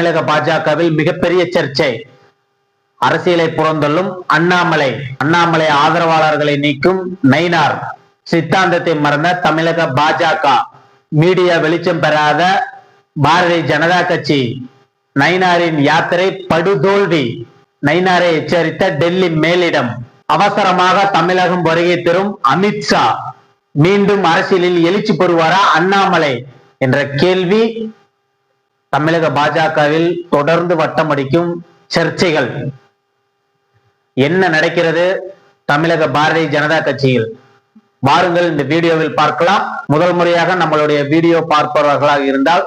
தமிழக பாஜகவில் மிகப்பெரிய சர்ச்சை. அரசியலை புறந்தள்ளும் அண்ணாமலை. அண்ணாமலை ஆதரவாளர்களை நீக்கும் நைனார் சித்தாந்தத்தை மறந்த தமிழக பாஜக. மீடியா வெளிச்சம் பெறாத பாரதிய ஜனதா கட்சி. நைனாரின் யாத்திரை படுதோல்வி. நைனாரை எச்சரித்த டெல்லி மேலிடம். அவசரமாக தமிழகம் வருகை தரும் அமித்ஷா மீண்டும் அரசியலில் எழுச்சி பெறுவாரா அண்ணாமலை? என்ற கேள்வி தமிழக பாஜகவில் தொடர்ந்து வட்டமடிக்கும் சர்ச்சைகள். என்ன நடக்கிறது? தமிழக பாரதிய ஜனதா கட்சியில். வாருங்கள் இந்த வீடியோவில் பார்க்கலாம். முதல் முறையாக நம்மளுடைய வீடியோ பார்ப்பவர்களாக இருந்தால்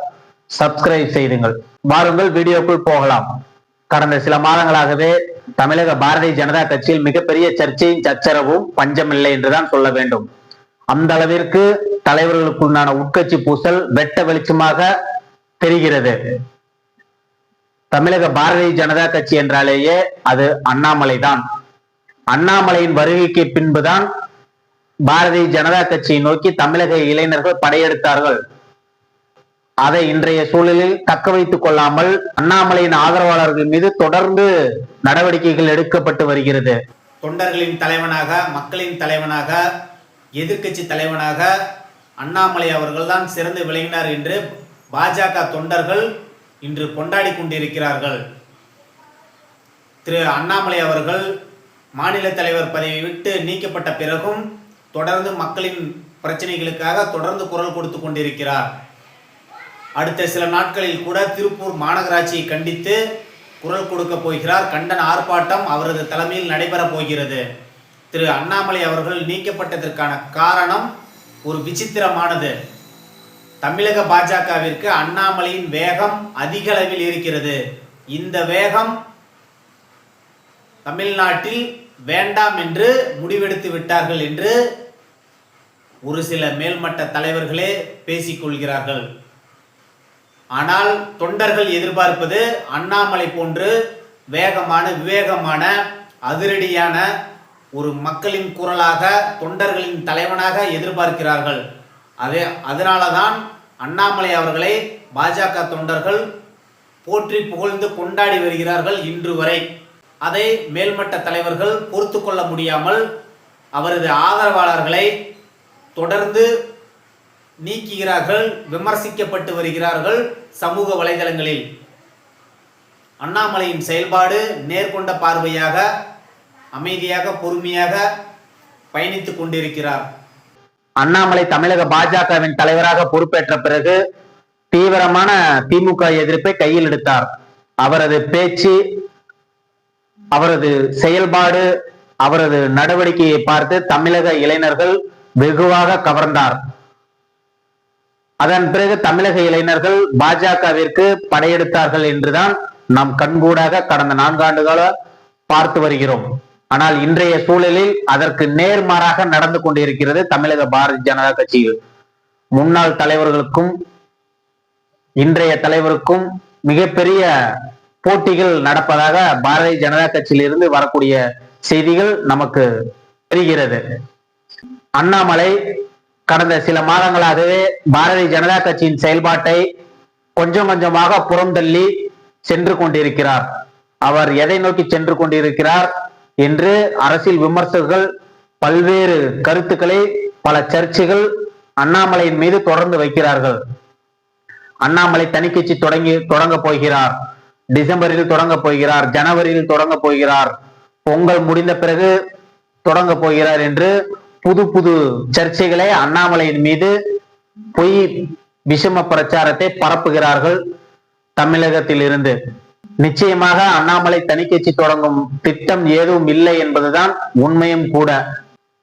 சப்ஸ்கிரைப் செய்துங்கள். வாருங்கள் வீடியோக்குள் போகலாம். கடந்த சில மாதங்களாகவே தமிழக பாரதிய ஜனதா கட்சியில் மிகப்பெரிய சர்ச்சையும் சச்சரவும் பஞ்சமில்லை என்றுதான் சொல்ல வேண்டும். அந்த அளவிற்கு தலைவர்களுக்குண்டான உட்கட்சி பூசல் வெட்ட வெளிச்சமாக தெரிகிறது. தமிழக பாரதிய ஜனதா கட்சி என்றாலேயே அது அண்ணாமலை தான் அண்ணாமலையின் வருகைக்கு பின்புதான் பாரதிய ஜனதா கட்சியை நோக்கி தமிழக இளைஞர்கள் படையெடுத்தார்கள். அதை இன்றைய சூழலில் தக்க வைத்துக் கொள்ளாமல் அண்ணாமலையின் ஆதரவாளர்கள் மீது தொடர்ந்து நடவடிக்கைகள் எடுக்கப்பட்டு வருகிறது. தொண்டர்களின் தலைவனாக மக்களின் தலைவனாக எதிர்க்கட்சி தலைவனாக அண்ணாமலை அவர்கள்தான் சிறந்து விளங்கினார் என்று பாஜக தொண்டர்கள் இன்று கொண்டாடி கொண்டிருக்கிறார்கள். திரு அண்ணாமலை அவர்கள் மாநில தலைவர் பதவி விட்டு நீக்கப்பட்ட பிறகும் தொடர்ந்து மக்களின் பிரச்சனைகளுக்காக தொடர்ந்து குரல் கொடுத்து கொண்டிருக்கிறார். அடுத்த சில நாட்களில் கூட திருப்பூர் மாநகராட்சியை கண்டித்து குரல் கொடுக்க போகிறார். கண்டன ஆர்ப்பாட்டம் அவரது தலைமையில் நடைபெறப் போகிறது. திரு அண்ணாமலை அவர்கள் நீக்கப்பட்டதற்கான காரணம் ஒரு விசித்திரமானது. தமிழக பாஜகவிற்கு அண்ணாமலையின் வேகம் அதிக அளவில் இருக்கிறது. இந்த வேகம் தமிழ்நாட்டில் வேண்டாம் என்று முடிவெடுத்து விட்டார்கள் என்று ஒரு சில மேல்மட்ட தலைவர்களே பேசிக்கொள்கிறார்கள் ஆனால் தொண்டர்கள் எதிர்பார்ப்பது அண்ணாமலை போன்று வேகமான விவேகமான அதிரடியான ஒரு மக்களின் குரலாக தொண்டர்களின் தலைவனாக எதிர்பார்க்கிறார்கள். அதே அதனால தான் அண்ணாமலை அவர்களை பாஜக தொண்டர்கள் போற்றி புகழ்ந்து கொண்டாடி வருகிறார்கள் இன்று வரை. அதை மேல்மட்ட தலைவர்கள் பொறுத்து கொள்ள முடியாமல் அவரது ஆதரவாளர்களை தொடர்ந்து நீக்குகிறார்கள் விமர்சிக்கப்பட்டு வருகிறார்கள் சமூக வலைதளங்களில். அண்ணாமலையின் செயல்பாடு நேர்கொண்ட பார்வையாக அமைதியாக பொறுமையாக பயணித்து கொண்டிருக்கிறார். அண்ணாமலை தமிழக பாஜகவின் தலைவராக பொறுப்பேற்ற பிறகு தீவிரமான திமுக எதிர்ப்பை கையில் எடுத்தார். அவரது பேச்சு அவரது செயல்பாடு அவரது நடவடிக்கையை பார்த்து தமிழக இளைஞர்கள் வெகுவாக கவர்ந்தார். அதன் பிறகு தமிழக இளைஞர்கள் பாஜகவிற்கு படையெடுத்தார்கள் என்றுதான் நாம் கண்கூடாக கடந்த நான்காண்டுகால பார்த்து வருகிறோம். ஆனால் இன்றைய சூழலில் அதற்கு நேர்மாறாக நடந்து கொண்டிருக்கிறது தமிழக பாரதிய ஜனதா கட்சியில். முன்னாள் தலைவர்களுக்கும் இன்றைய தலைவருக்கும் மிகப்பெரிய போட்டிகள் நடப்பதாக பாரதிய ஜனதா கட்சியிலிருந்து வரக்கூடிய செய்திகள் நமக்கு தெரிகிறது. அண்ணாமலை கடந்த சில மாதங்களாகவே பாரதிய ஜனதா கட்சியின் செயல்பாட்டை கொஞ்சம் கொஞ்சமாக புறந்தள்ளி சென்று கொண்டிருக்கிறார். அவர் எதை நோக்கி சென்று கொண்டிருக்கிறார்? என்று அரசியல் விமர்சகர்கள் பல்வேறு கருத்துக்களை பல சர்ச்சைகள் அண்ணாமலையின் மீது தொடர்ந்து வைக்கிறார்கள். அண்ணாமலை தனிக்கட்சி தொடங்கி தொடங்க போகிறார். டிசம்பரில் தொடங்க போகிறார். ஜனவரியில் தொடங்க போகிறார். பொங்கல் முடிந்த பிறகு தொடங்க போகிறார் என்று புது புது சர்ச்சைகளை அண்ணாமலையின் மீது பொய் விஷம பிரச்சாரத்தை பரப்புகிறார்கள் தமிழகத்தில் இருந்து நிச்சயமாக அண்ணாமலை தனிக்கட்சி தொடங்கும் திட்டம் ஏதும் இல்லை என்பதுதான் உண்மையும் கூட.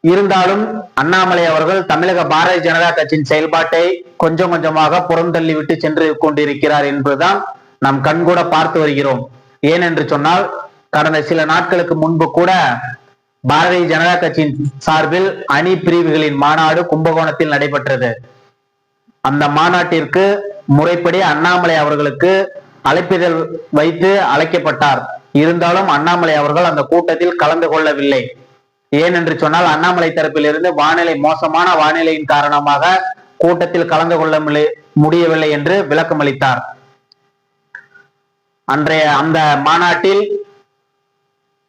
இருந்தாலும் அண்ணாமலை அவர்கள் தமிழக பாரதிய ஜனதா கட்சியின் செயல்பாட்டை கொஞ்சம் கொஞ்சமாக புறந்தள்ளி விட்டு சென்று கொண்டிருக்கிறார் என்பதுதான் நாம் கண்கூட பார்த்து வருகிறோம். ஏனென்று சொன்னால் கடந்த சில நாட்களுக்கு முன்பு கூட பாரதிய ஜனதா கட்சியின் சார்பில் அணி பிரிவுகளின் மாநாடு கும்பகோணத்தில் நடைபெற்றது. அந்த மாநாட்டிற்கு முறைப்படி அண்ணாமலை அவர்களுக்கு அழைப்பிதழ் வைத்து அழைக்கப்பட்டார். இருந்தாலும் அண்ணாமலை அவர்கள் அந்த கூட்டத்தில் கலந்து கொள்ளவில்லை. ஏனென்று சொன்னால் அண்ணாமலை தரப்பிலிருந்து வானிலை மோசமான வானிலையின் காரணமாக கூட்டத்தில் கலந்து கொள்ள முடியவில்லை என்று விளக்கம் அளித்தார் அன்றைய அந்த மாநாட்டில்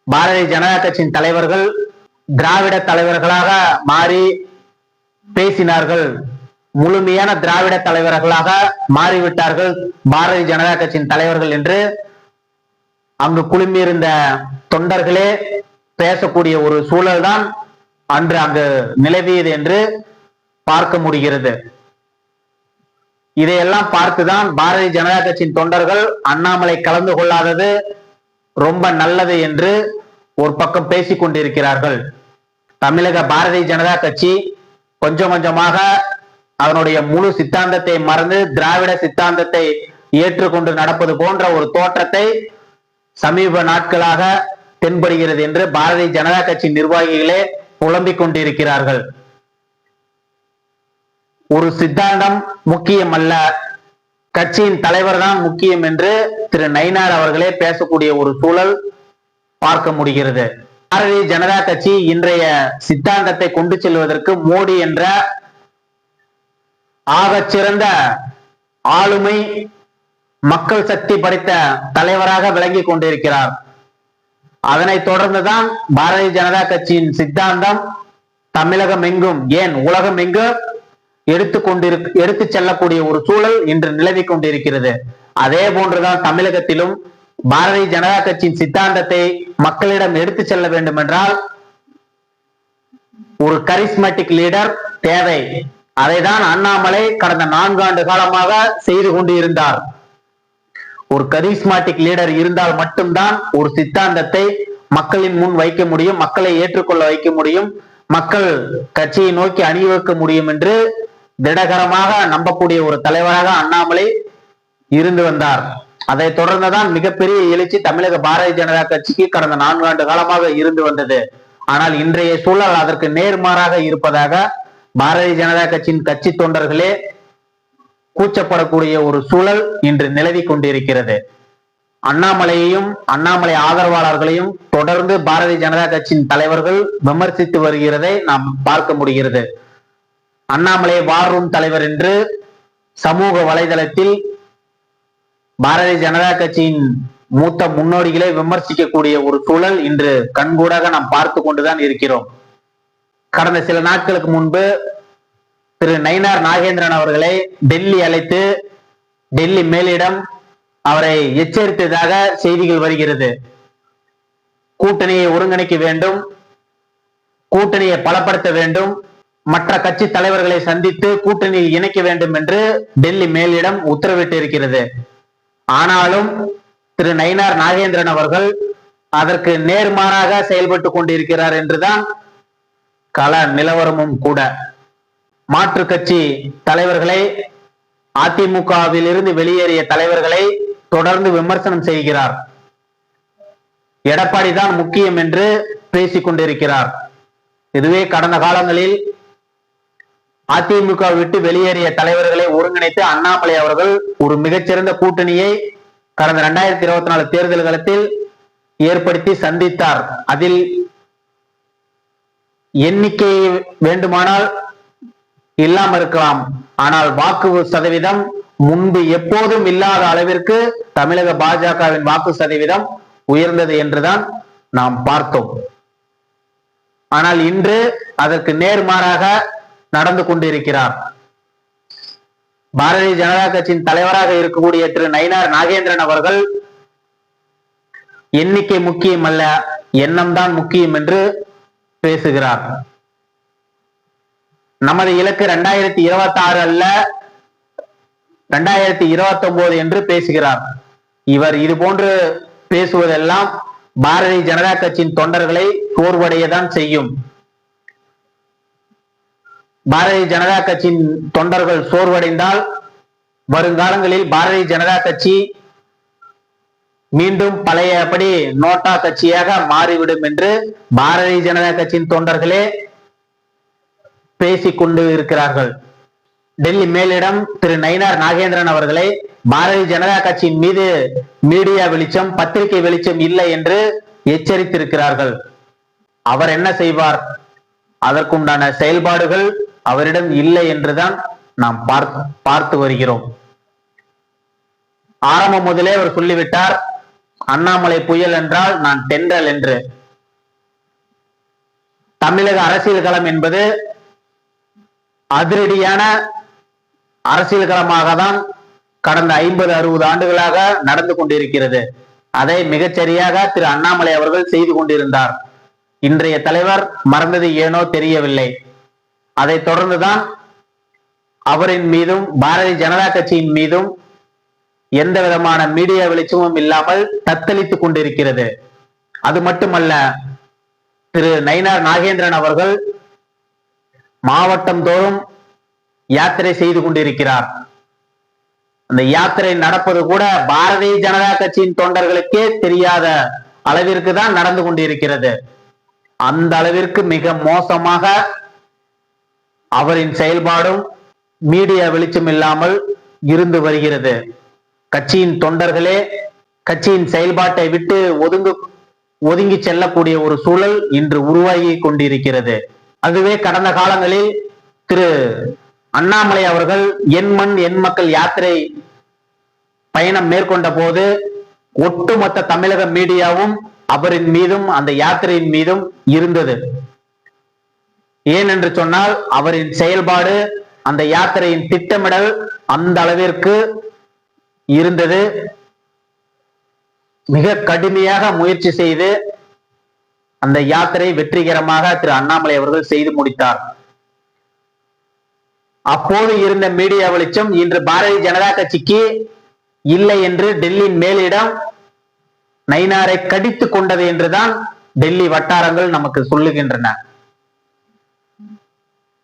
பாரதிய ஜனதா கட்சியின் தலைவர்கள் திராவிட தலைவர்களாக மாறி பேசினார்கள். முழுமையான திராவிட தலைவர்களாக மாறிவிட்டார்கள். பாரதிய ஜனதா கட்சியின் தலைவர்கள் என்று அங்கு குழுமியிருந்த தொண்டர்களே பேசக்கூடிய ஒரு சூழல் தான் அன்று அங்கு நிலவியது என்று பார்க்க முடிகிறது. இதையெல்லாம் பார்த்துதான் பாரதிய ஜனதா கட்சியின் தொண்டர்கள் அண்ணாமலை கலந்து கொள்ளாதது ரொம்ப நல்லது என்று ஒரு பக்கம் பேசிக் கொண்டிருக்கிறார்கள். தமிழக பாரதிய ஜனதா கட்சி கொஞ்சம் கொஞ்சமாக அதனுடைய முழு சித்தாந்தத்தை மறந்து திராவிட சித்தாந்தத்தை ஏற்றுக்கொண்டு நடப்பது போன்ற ஒரு தோற்றத்தை சமீப நாட்களாக தென்படுகிறது என்று பாரதிய ஜனதா கட்சி நிர்வாகிகளே புலம்பிக் கொண்டிருக்கிறார்கள். ஒரு சித்தாந்தம் முக்கியம் அல்ல கட்சியின் தலைவர் தான் முக்கியம் என்று திரு நயினார் அவர்களே பேசக்கூடிய ஒரு சூழல் பார்க்க முடிகிறது. பாரதிய ஜனதா கட்சி இன்றைய சித்தாந்தத்தை கொண்டு செல்வதற்கு மோடி என்ற ஆகச் சிறந்த ஆளுமை மக்கள் சக்தி படைத்த தலைவராக விளங்கிக் கொண்டிருக்கிறார். அதனைத் தொடர்ந்துதான் பாரதிய ஜனதா கட்சியின் சித்தாந்தம் தமிழகம் எங்கும் ஏன் உலகம் எங்கும் எடுத்துக் கொண்டிரு எடுத்து செல்லக்கூடிய ஒரு சூழல் இன்று நிலவிக் கொண்டிருக்கிறது. அதே போன்றுதான் தமிழகத்திலும் பாரதிய ஜனதா கட்சியின் சித்தாந்தத்தை மக்களிடம் எடுத்து செல்ல வேண்டும் என்றால் ஒரு கரிஸ்மேட்டிக் லீடர் தேவை. அதைதான் அண்ணாமலை கடந்த நான்காண்டு காலமாக செய்து கொண்டு இருந்தார் ஒரு கரிஸ்மாட்டிக் லீடர் இருந்தால் மட்டும்தான் ஒரு சித்தாந்தத்தை மக்களின் முன் வைக்க முடியும் மக்களை ஏற்றுக்கொள்ள வைக்க முடியும் மக்கள் கட்சியை நோக்கி அணிவகுக்க முடியும் என்று திடகரமாக நம்பக்கூடிய ஒரு தலைவராக அண்ணாமலை இருந்து வந்தார். அதை தொடர்ந்துதான் மிகப்பெரிய எழுச்சி தமிழக பாரதிய ஜனதா கட்சிக்கு கடந்த நான்காண்டு காலமாக இருந்து வந்தது. ஆனால் இன்றைய சூழல் அதற்கு நேர்மாறாக இருப்பதாக பாரதிய ஜனதா கட்சியின் கட்சி தொண்டர்களே கூச்சப்படக்கூடிய ஒரு சூழல் இன்று நிலவி கொண்டிருக்கிறது. அண்ணாமலையையும் அண்ணாமலை ஆதரவாளர்களையும் தொடர்ந்து பாரதிய ஜனதா கட்சியின் தலைவர்கள் விமர்சித்து வருகிறதை நாம் பார்க்க முடிகிறது. அண்ணாமலை வார் ரூம் தலைவர் என்று சமூக வலைதளத்தில் பாரதிய ஜனதா கட்சியின் மூத்த முன்னோடிகளை விமர்சிக்கக்கூடிய ஒரு சூழல் இன்று கண்கூடாக நாம் பார்த்து கொண்டுதான் இருக்கிறோம். கடந்த சில நாட்களுக்கு முன்பு திரு நயினார் நாகேந்திரன் அவர்களை டெல்லி அழைத்து டெல்லி மேலிடம் அவரை எச்சரித்ததாக செய்திகள் வருகிறது. கூட்டணியை ஒருங்கிணைக்க வேண்டும் கூட்டணியை பலப்படுத்த வேண்டும் மற்ற கட்சி தலைவர்களை சந்தித்து கூட்டணியில் இணைக்க வேண்டும் என்று டெல்லி மேலிடம் உத்தரவிட்டு இருக்கிறது. ஆனாலும் திரு நயினார் நாகேந்திரன் அவர்கள் அதற்கு நேர்மாறாக செயல்பட்டு கொண்டிருக்கிறார் என்றுதான் கள நிலவரமும் கூட. மாற்று கட்சி தலைவர்களை அதிமுகவில் இருந்து வெளியேறிய தலைவர்களை தொடர்ந்து விமர்சனம் செய்கிறார். எடப்பாடி தான் முக்கியம் என்று பேசிக் கொண்டிருக்கிறார். இதுவே கடந்த காலங்களில் அதிமுக விட்டு வெளியேறிய தலைவர்களை ஒருங்கிணைத்து அண்ணாமலை அவர்கள் ஒரு மிகச்சிறந்த கூட்டணியை கடந்த இரண்டாயிரத்தி இருபத்தி நாலு தேர்தல் காலத்தில் ஏற்படுத்தி சந்தித்தார். அதில் எண்ணிக்கை வேண்டுமானால் இல்லாம இருக்கலாம். ஆனால் வாக்கு சதவீதம் முன்பு எப்போதும் இல்லாத அளவிற்கு தமிழக பாஜகவின் வாக்கு சதவீதம் உயர்ந்தது என்றுதான் நாம் பார்த்தோம். ஆனால் இன்று அதற்கு நேர்மாறாக நடந்து கொண்டிருக்கிறார். பாரதிய ஜனதா கட்சியின் தலைவராக இருக்கக்கூடிய திரு நயினார் நாகேந்திரன் அவர்கள் எண்ணிக்கை முக்கியம் அல்ல எண்ணம் தான் முக்கியம் என்று பேசுகிறார். நமது இலக்கு இரண்டாயிரத்தி இருபத்தி ஆறு அல்ல இரண்டாயிரத்தி இருபத்தி ஒன்பது என்று பேசுகிறார். இவர் இது போன்று பேசுவதெல்லாம் பாரதிய ஜனதா கட்சியின் தொண்டர்களை சோர்வடையதான் செய்யும். பாரதிய ஜனதா கட்சியின் தொண்டர்கள் சோர்வடைந்தால் வருங்காலங்களில் பாரதிய ஜனதா கட்சி மீண்டும் பழையபடி நோட்டா கட்சியாக மாறிவிடும் என்று பாரதிய ஜனதா கட்சியின் தொண்டர்களே பேசிக் கொண்டு இருக்கிறார்கள். டெல்லி மேலிடம் திரு நயினார் நாகேந்திரன் அவர்களை பாரதிய ஜனதா கட்சியின் மீது மீடியா வெளிச்சம் பத்திரிகை வெளிச்சம் இல்லை என்று எச்சரித்திருக்கிறார்கள். அவர் என்ன செய்வார்? அதற்குண்டான செயல்பாடுகள் அவரிடம் இல்லை என்றுதான் நாம் பார்த்து பார்த்து வருகிறோம். ஆரம்பம் முதலே அவர் சொல்லிவிட்டார் அண்ணாமலை புயல் என்றால் நான் தென்றல் என்று. தமிழக அரசியல் களம் என்பது அதிரடியான அரசியல் களமாக தான் கடந்த ஐம்பது அறுபது ஆண்டுகளாக நடந்து கொண்டிருக்கிறது. அதை மிகச்சரியாக திரு அண்ணாமலை அவர்கள் செய்து கொண்டிருந்தார். இன்றைய தலைவர் மறந்தது ஏனோ தெரியவில்லை. அதை தொடர்ந்துதான் அவரின் மீதும் பாரதிய ஜனதா கட்சியின் மீதும் எந்த விதமான மீடியா வெளிச்சமும் இல்லாமல் தத்தளித்துக் கொண்டிருக்கிறது. அது மட்டுமல்ல திரு நயினார் நாகேந்திரன் அவர்கள் மாவட்டம் தோறும் யாத்திரை செய்து கொண்டிருக்கிறார். அந்த யாத்திரை நடப்பது கூட பாரதிய ஜனதா கட்சியின் தொண்டர்களுக்கே தெரியாத அளவிற்கு தான் நடந்து கொண்டிருக்கிறது. அந்த அளவிற்கு மிக மோசமாக அவரின் செயல்பாடும் மீடியா வெளிச்சம் இல்லாமல் இருந்து வருகிறது. கட்சியின் தொண்டர்களே கட்சியின் செயல்பாட்டை விட்டு ஒதுங்கு ஒதுங்கி செல்லக்கூடிய ஒரு சூழல் இன்று உருவாகி கொண்டிருக்கிறது. அதுவே கடந்த காலங்களில் திரு அண்ணாமலை அவர்கள் என் மண் என் மக்கள் யாத்திரை பயணம் மேற்கொண்ட போது ஒட்டுமொத்த தமிழக மீடியாவும் அவரின் மீதும் அந்த யாத்திரையின் மீதும் இருந்தது. ஏன் என்று சொன்னால் அவரின் செயல்பாடு அந்த யாத்திரையின் திட்டமிடல் அந்த அளவிற்கு இருந்தது. மிக கடுமையாக முயற்சி செய்து அந்த யாத்திரை வெற்றிகரமாக திரு அண்ணாமலை அவர்கள் செய்து முடித்தார். அப்போது இருந்த மீடியா வெளிச்சம் இன்று பாரதிய ஜனதா கட்சிக்கு இல்லை என்று டெல்லியின் மேலிடம் நைனாரை கடித்து கொண்டது என்றுதான் டெல்லி வட்டாரங்கள் நமக்கு சொல்லுகின்றன.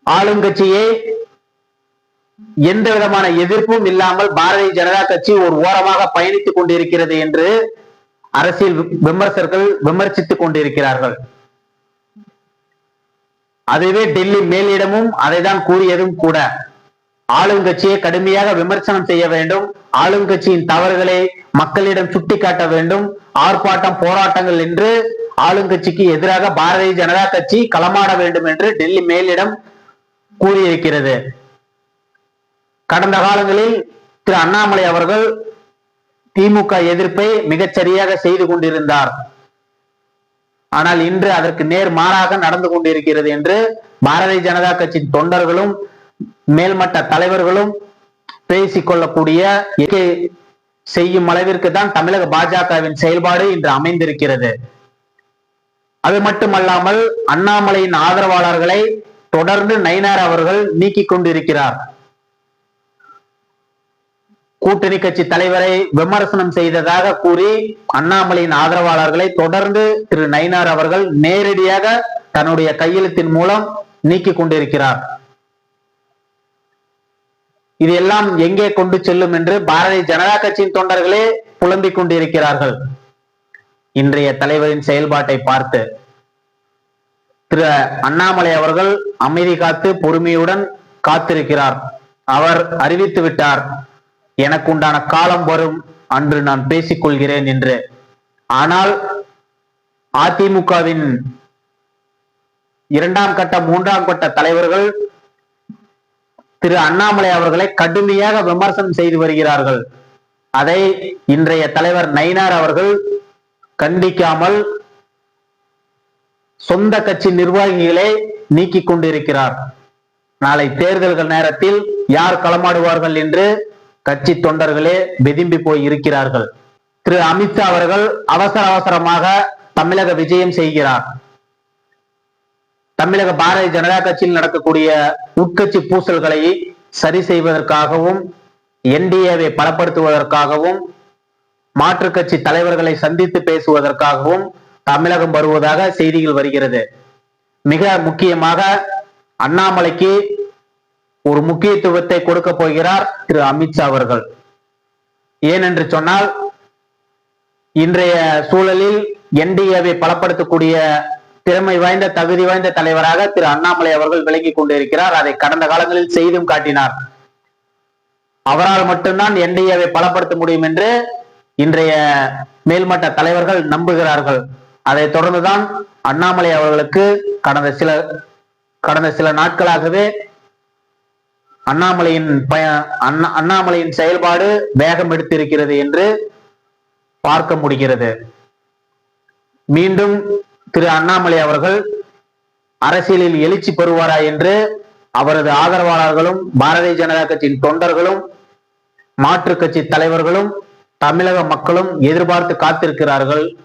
ஆளுங்கட்சியை எந்த விதமான எதிர்ப்பும் இல்லாமல் பாரதிய ஜனதா கட்சி ஒரு ஓரமாக பயணித்துக் கொண்டிருக்கிறது என்று அரசியல் விமர்சகர்கள் விமர்சித்துக் கொண்டிருக்கிறார்கள். அதுவே டெல்லி மேலிடமும் அதைதான் கூறியதும் கூட. ஆளுங்கட்சியை கடுமையாக விமர்சனம் செய்ய வேண்டும். ஆளுங்கட்சியின் தவறுகளை மக்களிடம் சுட்டிக்காட்ட வேண்டும். ஆர்ப்பாட்டம் போராட்டங்கள் என்று ஆளுங்கட்சிக்கு எதிராக பாரதிய ஜனதா கட்சி களமாட வேண்டும் என்று டெல்லி மேலிடம் கூறியிருக்கிறது. கடந்த காலங்களில் திரு அண்ணாமலை அவர்கள் திமுக எதிர்ப்பை மிகச்சரியாக செய்து கொண்டிருந்தார். ஆனால் இன்று அதற்கு நேர் மாறாக நடந்து கொண்டிருக்கிறது என்று பாரதிய ஜனதா கட்சியின் தொண்டர்களும் மேல்மட்ட தலைவர்களும் பேசிக்கொள்ளக்கூடிய செய்யும் அளவிற்கு தான் தமிழக பாஜகவின் செயல்பாடு இன்று அமைந்திருக்கிறது. அது மட்டுமல்லாமல் அண்ணாமலையின் ஆதரவாளர்களை தொடர்ந்து நயினார் அவர்கள் நீக்கிக் கொண்டிருக்கிறார். கூட்டணி கட்சி தலைவரை விமர்சனம் செய்ததாக கூறி அண்ணாமலையின் ஆதரவாளர்களை தொடர்ந்து திரு நயினார் அவர்கள் நேரடியாக தன்னுடைய கையெழுத்தின் மூலம் நீக்கி கொண்டிருக்கிறார். இது எல்லாம் எங்கே கொண்டு செல்லும் என்று பாரதிய ஜனதா கட்சியின் தொண்டர்களே புலம்பிக் கொண்டிருக்கிறார்கள். இன்றைய தலைவரின் செயல்பாட்டை பார்த்து திரு அண்ணாமலை அவர்கள் அமைதி காத்து பொறுமையுடன் காத்திருக்கிறார். அவர் அறிவித்து விட்டார். எனக்கு உண்டான காலம் வரும் அன்று நான் பேசிக் கொள்கிறேன் என்று. ஆனால் அதிமுகவின் இரண்டாம் கட்ட மூன்றாம் கட்ட தலைவர்கள் திரு அண்ணாமலை அவர்களை கடுமையாக விமர்சனம் செய்து வருகிறார்கள். அதை இன்றைய தலைவர் நயினார் அவர்கள் கண்டிக்காமல் சொந்த கட்சி நிர்வாகிகளை நீக்கிக் கொண்டிருக்கிறார். நாளை தேர்தல்கள் நேரத்தில் யார் களமாடுவார்கள் என்று கட்சி தொண்டர்களே வெதும்பி போய் இருக்கிறார்கள். திரு அமித்ஷா அவர்கள் அவசர அவசரமாக தமிழக விஜயம் செய்கிறார். தமிழக பாரதிய ஜனதா கட்சியில் நடக்கக்கூடிய உட்கட்சி பூசல்களை சரி செய்வதற்காகவும் என்டிஏவை பலப்படுத்துவதற்காகவும் மாற்றுக் கட்சி தலைவர்களை சந்தித்து பேசுவதற்காகவும் தமிழகம் வருவதாக செய்திகள் வருகிறது. மிக முக்கியமாக அண்ணாமலைக்கு ஒரு முக்கியத்துவத்தை கொடுக்க போகிறார் திரு அமித்ஷா அவர்கள். ஏனென்று சொன்னால் இன்றைய சூழலில் என்டிஏவை பலப்படுத்தக்கூடிய திறமை வாய்ந்த தகுதி வாய்ந்த தலைவராக திரு அண்ணாமலை அவர்கள் விளங்கி கொண்டிருக்கிறார். அதை கடந்த காலங்களில் செய்தும் காட்டினார். அவரால் மட்டும்தான் என்டிஏவை பலப்படுத்த முடியும் என்று இன்றைய மேல்மட்ட தலைவர்கள் நம்புகிறார்கள். அதை தொடர்ந்துதான் அண்ணாமலை அவர்களுக்கு கடந்த சில கடந்த சில நாட்களாகவே அண்ணாமலையின் பய அண்ணா- அண்ணாமலையின் செயல்பாடு வேகம் எடுத்திருக்கிறது என்று பார்க்க முடிகிறது. மீண்டும் திரு அண்ணாமலை அவர்கள் அரசியலில் எழுச்சி பெறுவாரா என்று அவரது ஆதரவாளர்களும் பாரதிய ஜனதா கட்சியின் தொண்டர்களும் மாற்றுக் கட்சி தலைவர்களும் தமிழக மக்களும் எதிர்பார்த்து காத்திருக்கிறார்கள்.